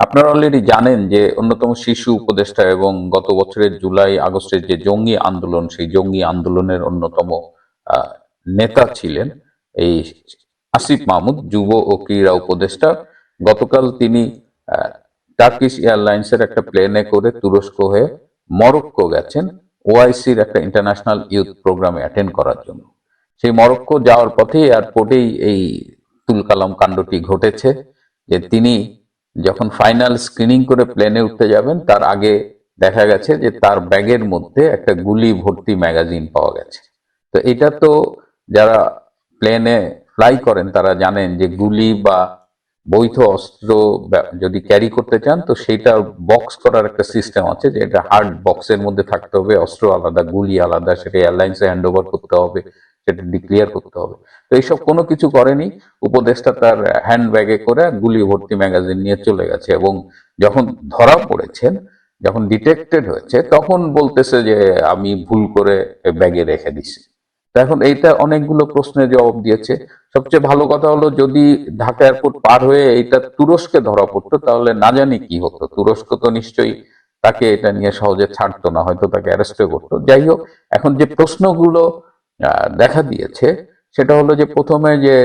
আপনারা অলরেডি জানেন যে অন্যতম শিশু উপদেষ্টা এবং গত বছরের জুলাই আগস্টের যে জঙ্গি আন্দোলন, সেই জঙ্গি আন্দোলনের অন্যতম নেতা ছিলেন এই আসিফ মাহমুদ, যুব ও ক্রীড়া উপদেষ্টা। গতকাল তিনি টার্কিশ এয়ারলাইন্সের একটা প্লেনে করে তুরস্ক হয়ে মরক্কো গেছেন ওআইসির একটা ইন্টারন্যাশনাল ইউথ প্রোগ্রামে অ্যাটেন্ড করার জন্য। সেই মরক্কো যাওয়ার পথে এয়ারপোর্টেই এই তুলকালাম কাণ্ডটি ঘটেছে যে তিনি যখন ফাইনাল স্ক্রিনিং করে প্লেনে উঠতে যাবেন, তার আগে দেখা গেছে যে তার ব্যাগের মধ্যে একটা গুলি ভর্তি ম্যাগাজিন পাওয়া গেছে। তো এটা তো যারা প্লেনে ফ্লাই করেন, তারা জানেন যে গুলি বা বৈধ অস্ত্র যদি ক্যারি করতে চান, তো সেটা বক্স করার একটা সিস্টেম আছে যে এটা হার্ড বক্সের মধ্যে থাকতে হবে, অস্ত্র আলাদা, গুলি আলাদা, সেটা এয়ারলাইন্সে হ্যান্ড ওভার করতে হবে। সেটা ডিক্লিয়ার করতে হবে। তো এইসব কোনো কিছু করেনি। উপদেষ্টা তার হ্যান্ড ব্যাগে করে গুলি ভর্তি ম্যাগাজিন নিয়ে চলে গেছে এবং যখন ধরা পড়েছেন, যখন ডিটেক্টেড হয়েছে, তখন বলতেছে যে আমি ভুল করে ব্যাগে রেখে দিছি। এখন এইটা অনেকগুলো প্রশ্নের জবাব দিয়েছে। সবচেয়ে ভালো কথা হলো যদি ঢাকা এয়ারপোর্ট পার হয়ে এটা তুরস্কে ধরা পড়তো, তাহলে না জানি কি হতো। তুরস্ক তো নিশ্চয়ই তাকে এটা নিয়ে সহজে ছাড়তো না, হয়তো তাকে অ্যারেস্টও করতো। যাই হোক, এখন যে প্রশ্নগুলো দেখা দিয়েছে, সেটা হলো যে প্রথমে যে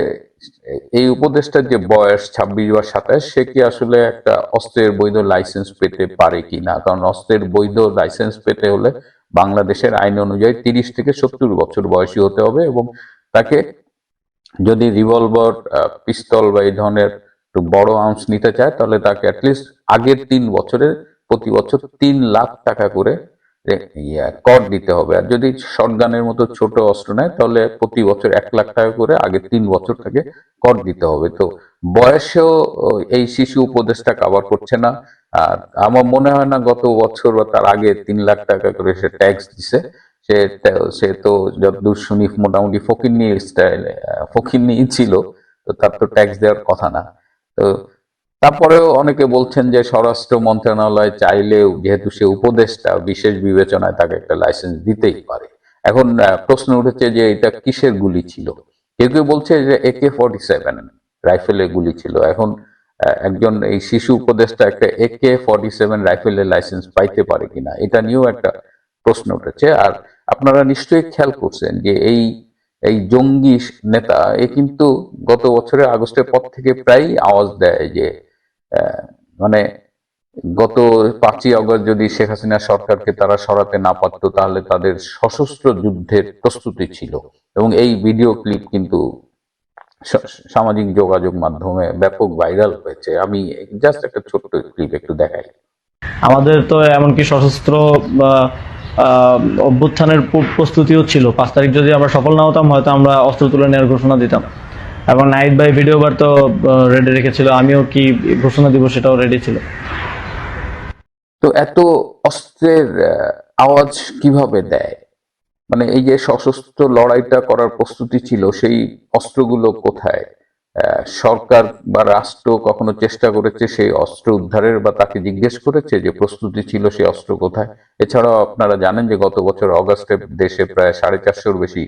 এই উপদেষ্টার যে বয়স ছাব্বিশ বা সাতাশ, সে কি আসলে একটা অস্ত্রের বৈধ লাইসেন্স পেতে পারে কি না? কারণ অস্ত্রের বৈধ লাইসেন্স পেতে হলে বাংলাদেশের আইন অনুযায়ী তিরিশ থেকে সত্তর বছর বয়সী হতে হবে এবং তাকে যদি রিভলভার পিস্তল বা এই ধরনের একটু বড় আর্মস নিতে চায়, তাহলে তাকে অ্যাটলিস্ট আগের তিন বছরের প্রতি বছর তিন লাখ টাকা করে কর দিতে হবে। আর যদি শটগানের মতো ছোট অস্ত্র নেয়, তাহলে প্রতি বছর এক লাখ টাকা করে আগে তিন বছর তাকে কর দিতে হবে। তো বয়সেও এই শিশু উপদেশটা কাভার করছে না। আর আমার মনে হয় না গত বছর বা তার আগে তিন লাখ টাকা করে সে ট্যাক্স দিছে। সে সে তো যতদূর শুনি মোটামুটি ফকিন্নি স্টাইল ফকিন্নি ছিল, তো তার তো ট্যাক্স দেওয়ার কথা না। তো তারপরেও অনেকে বলছেন যে স্বরাষ্ট্র মন্ত্রণালয় চাইলেও, যেহেতু সে উপদেষ্টা, বিশেষ বিবেচনায় তাকে একটা লাইসেন্স দিতেই পারে। এখন প্রশ্ন উঠেছে যে এটা কিসের গুলি ছিল? কেউ কেউ বলছে যে একে ফর্টি সেভেন রাইফেলের গুলি ছিল। এখন একজন এই শিশু উপদেষ্টা একটা একে ফর্টি সেভেন রাইফেলের লাইসেন্স পাইতে পারে কিনা, এটা নিয়েও একটা প্রশ্ন উঠেছে। আর আপনারা নিশ্চয়ই খেয়াল করছেন যে এই এই জঙ্গি নেতা, এ কিন্তু গত বছরের আগস্টের পর থেকে প্রায় আওয়াজ দেয় যে মানে গত পাঁচই অগস্ট যদি শেখ হাসিনা সরকারকে তারা সরাতে না পারত, তাহলে তাদের সশস্ত্র যুদ্ধের প্রস্তুতি ছিল। এবং এই ভিডিও ক্লিপ কিন্তু সামাজিক যোগাযোগ মাধ্যমে ব্যাপক ভাইরাল হয়েছে। আমি জাস্ট একটা ছোট্ট ক্লিপ একটু দেখাই। আমাদের তো এমনকি সশস্ত্র অভ্যুত্থানের প্রস্তুতিও ছিল। পাঁচ তারিখ যদি আমরা সফল না হতাম, হয়তো আমরা অস্ত্র তুলে নেওয়ার ঘোষণা দিতাম। এবং নাইট বাই ভিডিও বার তো রেডি রেখেছিল। আমিও কি ঘোষণা দিব সেটাও রেডি ছিল। তো এত অস্ত্রের আওয়াজ কীভাবে দেয়? মানে এই যে সশস্ত্র লড়াইটা করার প্রস্তুতি ছিল, সেই অস্ত্রগুলো কোথায়? সরকার বা রাষ্ট্র কখনো চেষ্টা করেছে সেই অস্ত্র উদ্ধারের বা তাকে জিজ্ঞেস করেছে যে প্রস্তুতি ছিল সেই অস্ত্র কোথায়? এছাড়াও আপনারা জানেন যে গত বছর অগাস্টে দেশে প্রায় সাড়ে চারশোর বেশি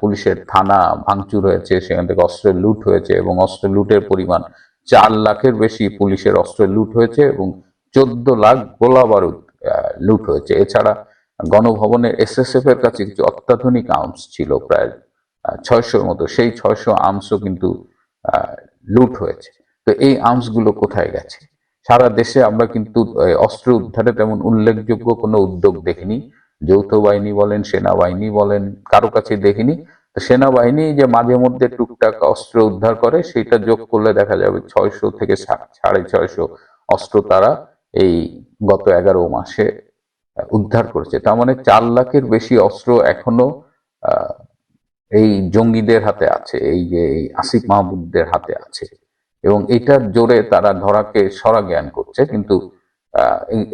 পুলিশের থানা ভাঙচুর হয়েছে, সেখান থেকে অস্ত্রের লুট হয়েছে এবং অস্ত্র লুটের পরিমাণ চার লাখের বেশি পুলিশের অস্ত্রের লুট হয়েছে এবং চোদ্দ লাখ গোলা বারুদ লুট হয়েছে। এছাড়া গণভবনের এসএসএফ এর কাছে কিছু অত্যাধুনিক আর্মস ছিল প্রায় ছয়শোর মতো। সেই ছয়শো আর্মসও কিন্তু লুট হয়েছে। তো এই আর্মসগুলো কোথায় গেছে? সারা দেশে আমরা কিন্তু অস্ত্র উদ্ধারে তেমন উল্লেখযোগ্য কোনো উদ্যোগ দেখিনি। যৌথ বাহিনী বলেন, সেনাবাহিনী বলেন, কারও কাছে দেখিনি। তো সেনাবাহিনী যে মাঝে মধ্যে টুকটাক অস্ত্র উদ্ধার করে সেটা যোগ করলে দেখা যাবে ছয়শো থেকে সাড়ে ছয়শো অস্ত্র তারা এই গত এগারো মাসে উদ্ধার করেছে। তার মানে চার লাখের বেশি অস্ত্র এখনও এই জঙ্গিদের হাতে আছে, এই যে এই আসিফ মাহমুদদের হাতে আছে। এবং এটার জোরে তারা ধরাকে সরা জ্ঞান করছে, কিন্তু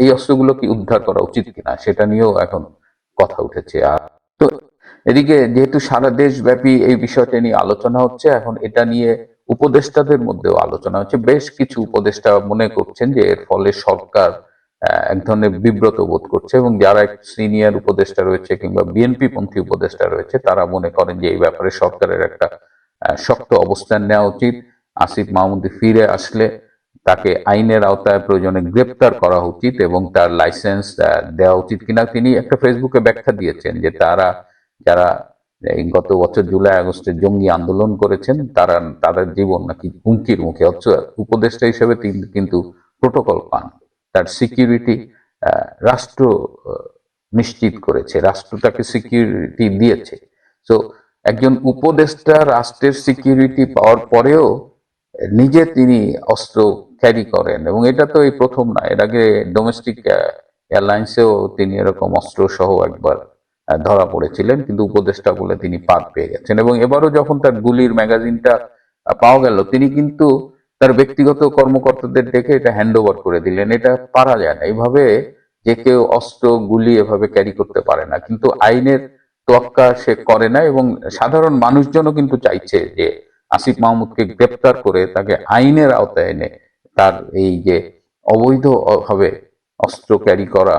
এই অস্ত্রগুলো কি উদ্ধার করা উচিত কিনা, সেটা নিয়েও এখন কথা উঠেছে। আর তো এদিকে যেহেতু সারা দেশব্যাপী এই বিষয়টা নিয়ে আলোচনা হচ্ছে, এখন এটা নিয়ে উপদেষ্টাদের মধ্যেও আলোচনা হচ্ছে। বেশ কিছু উপদেষ্টা মনে করছেন যে এর ফলে সরকার এক ধরনের বিব্রত বোধ করছে এবং যারা এক সিনিয়র উপদেষ্টা রয়েছে কিংবা বিএনপি পন্থী উপদেষ্টা রয়েছে, তারা মনে করেন যে এই ব্যাপারে সরকারের একটা শক্ত অবস্থান নেওয়া উচিত। আসিফ মাহমুদ ফিরে আসলে তাকে আইনের আওতায় প্রয়োজনে গ্রেপ্তার করা উচিত এবং তার লাইসেন্স দেওয়া উচিত কিনা তিনি একটা ফেসবুকে ব্যাখ্যা দিয়েছেন যে তারা, যারা গত বছর জুলাই আগস্টে জঙ্গি আন্দোলন করেছেন, তারা তাদের জীবন নাকি হুমকির মুখে, অথচ উপদেষ্টা হিসেবে তিনি কিন্তু প্রোটোকল পান। তার সিকিউরিটি রাষ্ট্র নিশ্চিত করেছে, রাষ্ট্র তাকে সিকিউরিটি দিয়েছে। তো একজন উপদেষ্টা রাষ্ট্রের সিকিউরিটি পাওয়ার পরেও নিজে তিনি অস্ত্র ক্যারি করেন এবং এটা তো এই প্রথম না, এর আগে ডোমেস্টিক এয়ারলাইন্সেও তিনি এরকম অস্ত্র সহ একবার ধরা পড়েছিলেন, কিন্তু উপদেষ্টা বলে তিনি পার পেয়ে গেছেন এবং এবারও যখন তার গুলির ম্যাগাজিনটা পাওয়া গেল, তিনি কিন্তু তার ব্যক্তিগত কর্মকর্তাদের ডেকে এটা হ্যান্ড ওভার করে দিলেন। এটা পারা যায় না। এইভাবে যে কেউ অস্ত্র, গুলি এভাবে ক্যারি করতে পারে না। কিন্তু আইনের তোয়াক্কা সে করে না এবং সাধারণ মানুষজনও কিন্তু চাইছে যে আসিফ মাহমুদকে গ্রেপ্তার করে তাকে আইনের আওতায় এনে তার এই যে অবৈধ ভাবে অস্ত্র ক্যারি করা,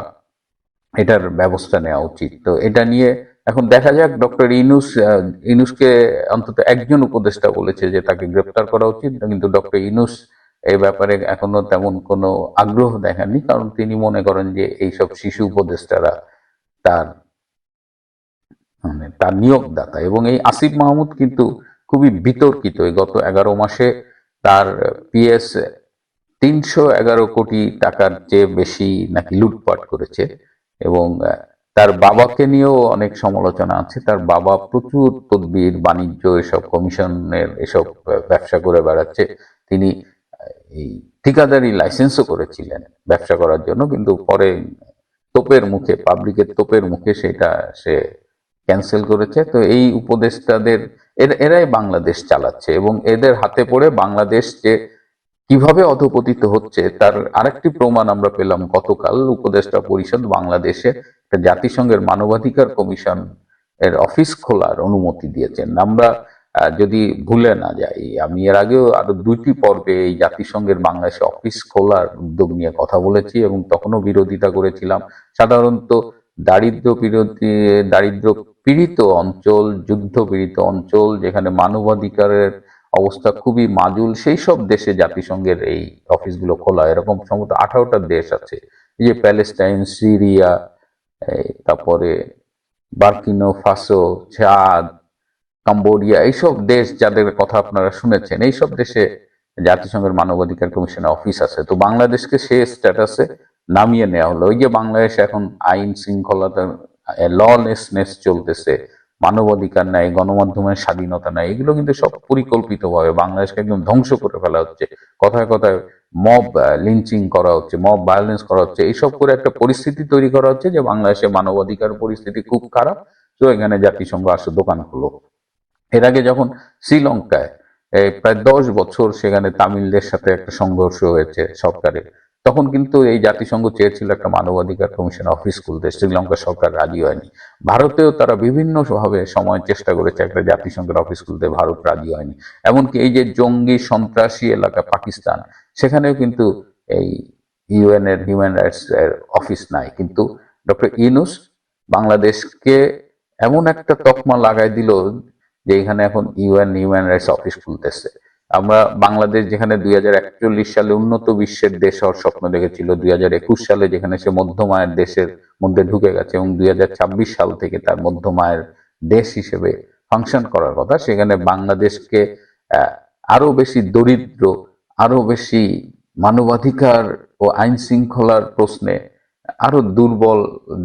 এটার ব্যবস্থা নেওয়া উচিত। তো এটা নিয়ে এখন দেখা যাক, ডক্টর ইনুস ইনুসকে অন্তত একজন উপদেষ্টা বলেছে যে তাকে গ্রেপ্তার করা উচিত, কিন্তু ডক্টর ইনুস এই ব্যাপারে এখনও তেমন কোনো আগ্রহ দেখাননি, কারণ তিনি মনে করেন যে এইসব শিশু উপদেষ্টারা তার মানে তার নিয়োগদাতা। এবং এই আসিফ মাহমুদ কিন্তু খুবই বিতর্কিত। গত এগারো মাসে তার পিএস তিনশো এগারো কোটি টাকার চেয়ে বেশি নাকি লুটপাট করেছে এবং তার বাবাকে নিয়েও অনেক সমালোচনা আছে। তার বাবা প্রচুর তদবির, বাণিজ্য, এসব কমিশনের এসব ব্যবসা করে বেড়াচ্ছে। তিনি এই ঠিকাদারি লাইসেন্সও করেছিলেন ব্যবসা করার জন্য, কিন্তু পরে তোপের মুখে, পাবলিকের তোপের মুখে সেটা সে ক্যান্সেল করেছে। তো এই উপদেষ্টাদের এরাই বাংলাদেশ চালাচ্ছে এবং এদের হাতে পড়ে বাংলাদেশ যে কীভাবে অধপতিত হচ্ছে, তার আরেকটি প্রমাণ আমরা পেলাম গতকাল উপদেষ্টা পরিষদ বাংলাদেশে জাতিসংঘের মানবাধিকার কমিশন এর অফিস খোলার অনুমতি দিয়েছেন। আমরা যদি ভুলে না যাই, আমি এর আগেও আরও দুইটি পর্বে এই জাতিসংঘের বাংলাদেশে অফিস খোলার উদ্যোগ নিয়ে কথা বলেছি এবং তখনও বিরোধিতা করেছিলাম। সাধারণত দারিদ্র বিরোধী, দারিদ্র পীড়িত অঞ্চল যুদ্ধ পীড়িত অঞ্চল, যেখানে মানবাধিকারের অবস্থা খুবই মাজুল, সেই সব দেশে জাতিসংঘের এই অফিসগুলো খোলা। এরকম সম্ভবত আঠারোটা দেশ আছে। এই যে প্যালেস্টাইন, সিরিয়া তারপরে বার্কিনো ফাসো, চাদ, কাম্বোডিয়া এইসব দেশ যাদের কথা আপনারা শুনেছেন এইসব দেশে জাতিসংঘের মানবাধিকার কমিশনের অফিস আছে। তো বাংলাদেশকে সে স্ট্যাটাসে নামিয়ে নেওয়া হলো। ওই যে বাংলাদেশে এখন আইন শৃঙ্খলতার ললেসনেস চলতেছে, মানবাধিকার নাই, গণমাধ্যমের স্বাধীনতা নাই, এগুলো কিন্তু সব পরিকল্পিতভাবে বাংলাদেশকে একদম ধ্বংস করে ফেলা হচ্ছে। কথায় কথায় মব লিঞ্চিং করা হচ্ছে মব ভায়োলেন্স করা হচ্ছে এইসব করে একটা পরিস্থিতি তৈরি করা হচ্ছে যে বাংলাদেশে মানবাধিকার পরিস্থিতি খুব খারাপ। তো এখানে জাতিসংঘ আসে দোকান খুলো। এর আগে যখন শ্রীলঙ্কায় প্রায় দশ বছর সেখানে তামিলদের সাথে একটা সংঘর্ষ হয়েছে সরকারের তখন কিন্তু এই জাতিসংঘ চেয়েছিল একটা মানবাধিকার কমিশন অফিস খুলতে, শ্রীলঙ্কা সরকার রাজি হয়নি। ভারতেও তারা বিভিন্ন ভাবে সময় চেষ্টা করেছে একটা জাতিসংঘের অফিস খুলতে, ভারত রাজি হয়নি। এমনকি এই যে জঙ্গি সন্ত্রাসী এলাকা পাকিস্তান, সেখানেও কিন্তু এই ইউএন এর হিউম্যান রাইটস এর অফিস নাই। কিন্তু ডক্টর ইনুস বাংলাদেশকে এমন একটা তকমা লাগাই দিল যে এখানে এখন ইউএন হিউম্যান রাইটস অফিস খুলতেছে। আমরা বাংলাদেশ যেখানে দুই হাজার একচল্লিশ সালে উন্নত বিশ্বের দেশ হওয়ার স্বপ্ন দেখেছিল, দুই সালে যেখানে সে মধ্যমায়ের দেশের মধ্যে ঢুকে গেছে এবং দুই হাজার ছাব্বিশ সাল থেকে তার মধ্যমায়ের দেশ হিসেবে ফাংশন করার কথা, সেখানে বাংলাদেশকে আরও বেশি দরিদ্র আরও বেশি মানবাধিকার ও আইন শৃঙ্খলার প্রশ্নে আরও দুর্বল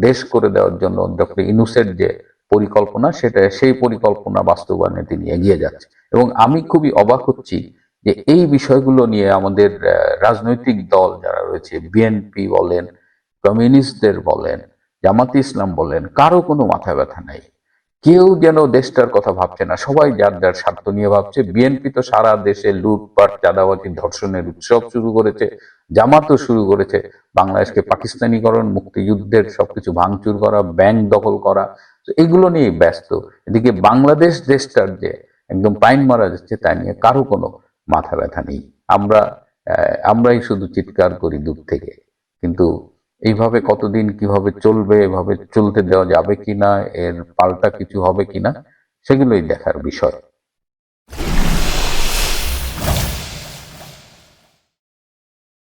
দেশ করে দেওয়ার জন্য ডক্টর ইনুসের যে পরিকল্পনা সেটা সেই পরিকল্পনা বাস্তবায়নে তিনি এগিয়ে যাচ্ছে। এবং আমি খুবই অবাক হচ্ছি যে এই বিষয়গুলো নিয়ে আমাদের রাজনৈতিক দল যারা রয়েছে বিএনপি বলেন কমিউনিস্টদের বলেন জামাতে ইসলাম বলেন কারও কোনো মাথা ব্যথা নাই। কেউ যেন দেশটার কথা ভাবছে না। সবাই যার যার স্বার্থ নিয়ে ভাবছে। বিএনপি তো সারা দেশে লুটপাট চাঁদাবাজি ধর্ষণের উৎসব শুরু করেছে। জামাতও শুরু করেছে। বাংলাদেশকে পাকিস্তানিকরণ, মুক্তিযুদ্ধের সবকিছু ভাঙচুর করা, ব্যাংক দখল করা এগুলো নিয়ে ব্যস্ত। এদিকে বাংলাদেশ দেশটার যে একদম পাইন মারা যাচ্ছে, তা নিয়ে কারও কোনো মাথা ব্যথা নেই। আমরা আমরাই শুধু চিৎকার করি দূর থেকে। কিন্তু এইভাবে কতদিন কীভাবে চলবে, এভাবে চলতে দেওয়া যাবে কিনা, এর পাল্টা কিছু হবে কিনা, সেগুলোই দেখার বিষয়।